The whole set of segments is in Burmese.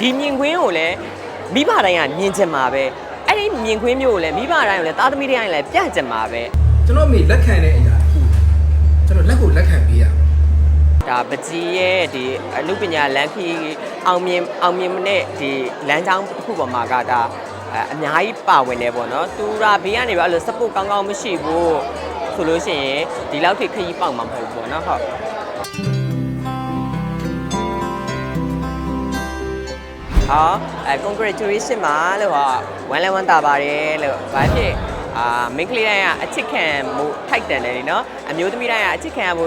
ဒီမြင်ကွင်းကိုလည်းမိဘတိုင်းကမြင်ချင်မှာပဲအဲ့ဒီမြင်ကွင်းမျိုးကိုလည်းမိဘတိုင်းကိုလည်းသားသမီးတိုင်းကလည်းပြချင်မှာပဲကျွန်တော်မိလက်ခံတဲ့အရာတစ်ခုကျွန်တော်လက်ကိုလက်ခံပေးရမယ်ဒါပကြီးရဲ့ဒီအမှုပညာလမ်းခီးအောင်မြင်အောင်မြင်တဲ့ဒီလမ်းကြောင်းတစ်ခုပေါ်မှာကဒါအဲအများကြီးပါဝင်နေပေါ့နော်သူရာဘေးကနေပဲအဲ့လို support ကောင်းကောင်းမရှိဘူးဆိုလို့ရှိရင်ဒီလောက်ထိခရီးပေါက်မှာမဟုတ်ဘူးပေါ့နော်ဟုတ် ဟာအဲ congratulation ပါလို့ဟာဝမ်းလဲဝမ်းသာပါတယ်လို့ဘာဖြစ်အာမိန်းကလေးတိုင်းကအချစ်ခံမှုထိုက်တန်တယ်လीเนาะအမျိုးသမီးတိုင်းကအချစ်ခံမှု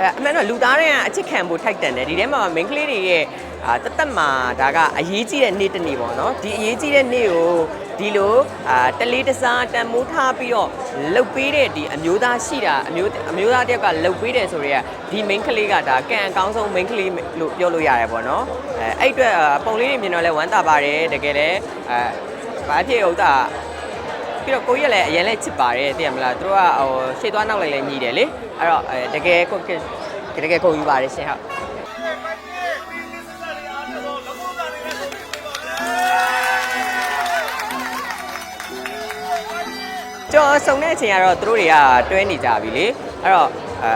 အဲအမှန်တော့လူသားတိုင်းကအချစ်ခံမှုထိုက်တန်တယ်ဒီထဲမှာမိန်းကလေးတွေရဲ့အာတသက်မှာဒါကအရေးကြီးတဲ့နေ့တစ်နေ့ပေါ့နော်ဒီအရေးကြီးတဲ့နေ့ကိုဒီလိုအာတလေးတစားတန်မိုးထားပြီးတော့လှုပ်ပေးတဲ့ဒီအမျိုးသားရှိတာအမျိုးအမျိုးသားတစ်ယောက်ကလှုပ်ပေးတယ်ဆိုတော့ဒီမိန်းကလေးကဒါကံအကောင်းဆုံးမိန်းကလေးလို့ပြောလို့ရတယ်ပေါ့နော်အဲအဲ့အတွက်အာပုံလေးတွေမြင်တော့လဲဝမ်းသာပါတယ်တကယ်လဲအဲဘာဖြစ်ဥစ္စာပြီးတော့ကိုကြီးကလည်းအရင်လဲချစ်ပါတယ်သိရမလားသူတို့ကဟိုရှေ့သွားနောက်လိုက်လဲညီတယ်လေ အဲ့တော့အဲတကယ်ကိုတကယ်ကိုယူပါတယ်ရှင်ဟုတ်ကြော်စုံတဲ့အချိန်ကတော့သူတို့တွေကတွဲနေကြပြီလေအဲ့တော့အဲ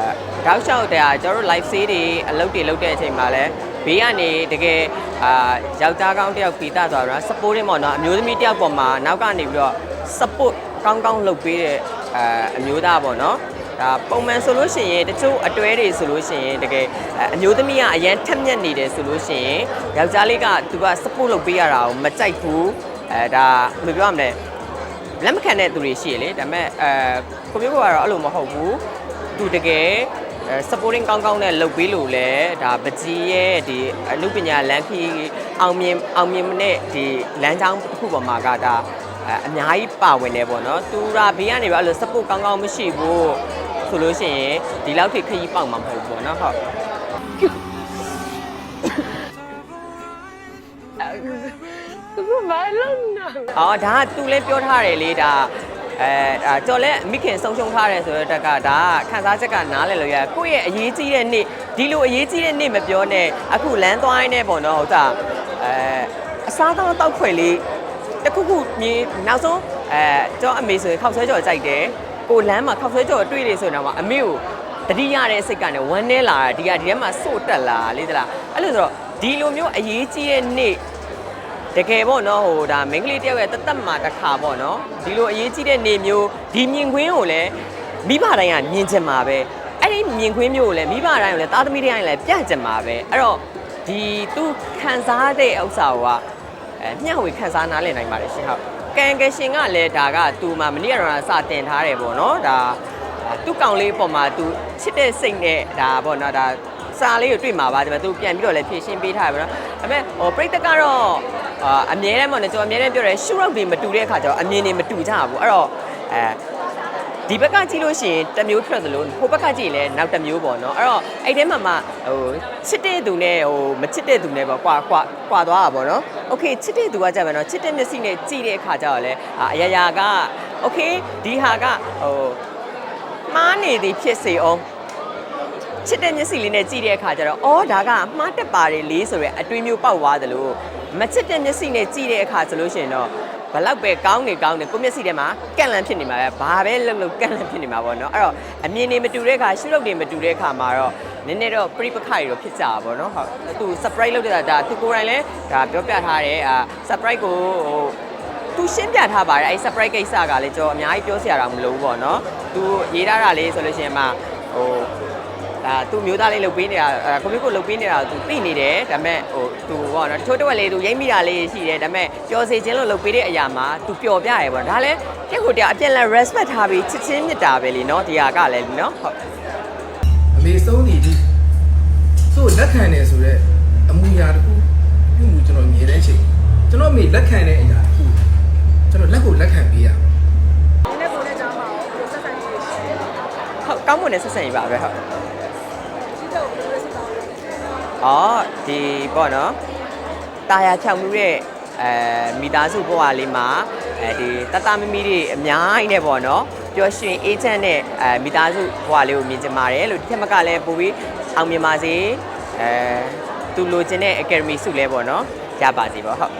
တောက်လျှောက်တဲ့ကျွန်တော်တို့ live sale တွေအလုပ်တွေလုပ်တဲ့အချိန်မှာလဲဘေးကနေတကယ်အာယောက်ျားကောင်းတယောက်ဖီတာဆိုတော့ supporting ပေါ့နော်အမျိုးသမီးတယောက်ပေါ်မှာနောက်ကနေပြီးတော့ support ကောင်းကောင်းလုပ်ပေးတဲ့အာအမျိုးသားပေါ့နော် ဒါပုံမှန်ဆိုလို့ရှိရင်တချို့အတွဲတွေဆိုလို့ရှိရင်တကယ်အဲအမျိုးသမီးကအရန်ထက်မြက်နေတယ်ဆိုလို့ရှိရင်ယောက်ျားလေးကသူက support လုပ်ပေးရတာကိုမကြိုက်ဘူးအဲဒါဘယ်လိုပြောရမလဲလက်မခံတဲ့သူတွေရှိရလေဒါပေမဲ့အဲကိုမျိုးကတော့အဲ့လိုမဟုတ်ဘူးသူတကယ်အဲ supporting ကောင်းကောင်းနဲ့လုပ်ပေးလို့လဲဒါပကြီးရဲ့ဒီအမှုပညာလမ်းခီးအောင်မြင်အောင်မြင်တဲ့ဒီလမ်းကြောင်းတစ်ခုပေါ်မှာကဒါအဲအများကြီးပါဝင်နေပေါ့နော်သူရာဘေးကနေပဲအဲ့လို support ကောင်းကောင်းမရှိဘူး ဆိုလို့ရှိရင်ဒီလောက်ထိခရီးပေါက်မှာမဟုတ်ဘူးပေါ့နော်ဟုတ်သူဘာလုံးနာအော်ဒါကသူလည်းပြောထားတယ်လေဒါအဲဒါကြော်လဲမိခင်ဆုံးရှုံးထားတယ်ဆိုတော့တက်ကဒါကခန်းစားချက်ကနားလည်လို့ရကိုယ့်ရဲ့အရေးကြီးတဲ့နေ့ဒီလိုအရေးကြီးတဲ့နေ့မပြောနဲ့အခုလမ်းသွားရင်းနဲ့ပေါ့နော်ဟုတ်တာအဲအစားကောင်းတောက်ခွေလေးတစ်ခုခုမြင်နောက်ဆုံးအဲကျော်အမေဆိုရင်ခောက်ဆွဲကြော်ကြိုက်တယ် ကိုလမ်းမှာခောက်ဆွဲကြော်တွေ့နေဆိုတော့အမေကိုတတိရတဲ့စိတ်ကနေဝမ်းနေလာတာဒီကဒီထဲမှာစို့တက်လာလေသလားအဲ့လိုဆိုတော့ဒီလိုမျိုးအရေးကြီးတဲ့နေ့တကယ်ပေါ့နော်ဟိုဒါမိန်းကလေးတယောက်ရဲ့တသက်မှာတစ်ခါပေါ့နော်ဒီလိုအရေးကြီးတဲ့နေမျိုးဒီမြင်ကွင်းကိုလည်းမိဘတိုင်းကမြင်ချင်မှာပဲအဲ့ဒီမြင်ကွင်းမျိုးကိုလည်းမိဘတိုင်းကိုလည်းသားသမီးတိုင်းကလည်းပြချင်မှာပဲအဲ့တော့ဒီသူခံစားတဲ့ဥစ္စာကအဲမျှဝေခံစားနားလည်နိုင်ပါတယ်ရှင်ဟုတ် ကန်ကရှင်ကလည်းဒါကသူမှမနေ့ကတော့စတင်ထားတယ်ပေါ့နော်ဒါသူ့ကောင်လေးပေါ်မှာသူချစ်တဲ့စိတ်နဲ့ဒါပေါ့နော်ဒါစာလေးကိုတွေ့မှာပါဒါပေမဲ့သူပြန်ပြီးတော့လည်းဖြည့်ရှင်းပေးထားတယ်ပေါ့နော်ဒါပေမဲ့ဟိုပြိတ္တကတော့အာအမြဲတမ်းပေါ့နော်ကျွန်တော်အမြဲတမ်းပြောတယ်ရှူရောက်တွေမတူတဲ့အခါကျတော့အမြင်တွေမတူကြဘူးအဲ့တော့အဲ ဒီဘက်ကကြည့်လို့ရှိရင်တစ်မျိုးထွက်သလိုဟိုဘက်ကကြည့်ရင်လည်းနောက်တစ်မျိုးပေါ့နော်အဲ့တော့အဲ့ထဲမှာမှဟိုချစ်တဲ့သူနဲ့ဟိုမချစ်တဲ့သူနဲ့ပေါ့ကွာကွာကွာသွားတာပေါ့နော်โอเคချစ်တဲ့သူကကြပါတော့ချစ်တဲ့မျက်စိနဲ့ကြည့်တဲ့အခါကျတော့လေအာအရာရာကโอเคဒီဟာကဟိုမှားနေသည်ဖြစ်စေအောင် ချစ်တဲ့မျက်စိလေးနဲ့ကြည့်တဲ့အခါကျတော့အော်ဒါကမှားတက်ပါတယ်လေဆိုရဲအတွေးမျိုးပေါက်သွားသလိုမချစ်တဲ့မျက်စိနဲ့ကြည့်တဲ့အခါဆိုလို့ရှိရင်တော့ ဘလောက်ပဲကောင်းနေကောင်းနေကိုယ့်မျက်စိထဲမှာကန့်လန့်ဖြစ်နေမှာပဲဘာပဲလှုပ်လှုပ်ကန့်လန့်ဖြစ်နေမှာပေါ့နော်အဲ့တော့အမြင်တွေမတူတဲ့အခါရှုပ်လုပ်တွေမတူတဲ့အခါမှာတော့နည်းနည်းတော့ပြိပခါတွေတော့ဖြစ်ကြတာပေါ့နော်ဟုတ်သူ surprise လုပ်တဲ့တာဒါသူကိုယ်တိုင်လဲဒါပြောပြထားတယ်အာ surprise ကိုဟိုသူရှင်းပြထားပါတယ်အဲ့ surprise ကိစ္စကလည်းကျွန်တော်အများကြီးပြောစရာတော့မလိုဘူးပေါ့နော်သူရေးထားတာလေးဆိုလို့ရှိရင်မှဟို ဒါသူမျိုးသားလေးလုပ်ပေးနေတာအဲကွန်ပျူတာလုပ်ပေးနေတာသူသိနေတယ်ဒါပေမဲ့ဟိုသူပေါ့နော်တချို့တစ်ဝက်လေးသူရိမ့်မိတာလေးရှိတယ်ဒါပေမဲ့ပျော်စေခြင်းလို့လုပ်ပေးတဲ့အရာမှာသူပျော်ပြရဲပေါ့ဒါလည်းတက်ကိုတက်အပြန်လဲ respect ထားပြီးချစ်ချင်းမြတ်တာပဲလीနော်ဒီဟာကလည်းလीနော်ဟုတ်အမေဆုံးနေပြီသူ့ကိုလက်ခံတယ်ဆိုတော့အမှုရာတစ်ခုပြုမှုကျွန်တော်မြင်တဲ့အချိန်ကျွန်တော်မိလက်ခံတဲ့အရာတစ်ခုကျွန်တော်လက်ကိုလက်ခံပေးရမယ်နဲ့ကိုနဲ့ကြားမှာကိုဆက်ဆံရေးရှိတယ်ဟုတ်ကောင်းမွန်တဲ့ဆက်ဆံရေးပါပဲဟုတ် အော်ဒီပေါ့နော်တာယာဖြောင်မှုတဲ့အဲမိသားစုဘဝလေးမှာအဲဒီတတမမီတွေအများကြီးနဲ့ပေါ့နော်ပျော်ရွှင်အေးချမ်းတဲ့အဲမိသားစုဘဝလေးကိုမြင်ချင်ပါတယ်လို့ဒီထက်မကလည်းပိုပြီးအောင်မြင်ပါစေအဲသူလိုချင်တဲ့ academy စုလဲပေါ့နော်တရပါစေပေါ့ဟုတ်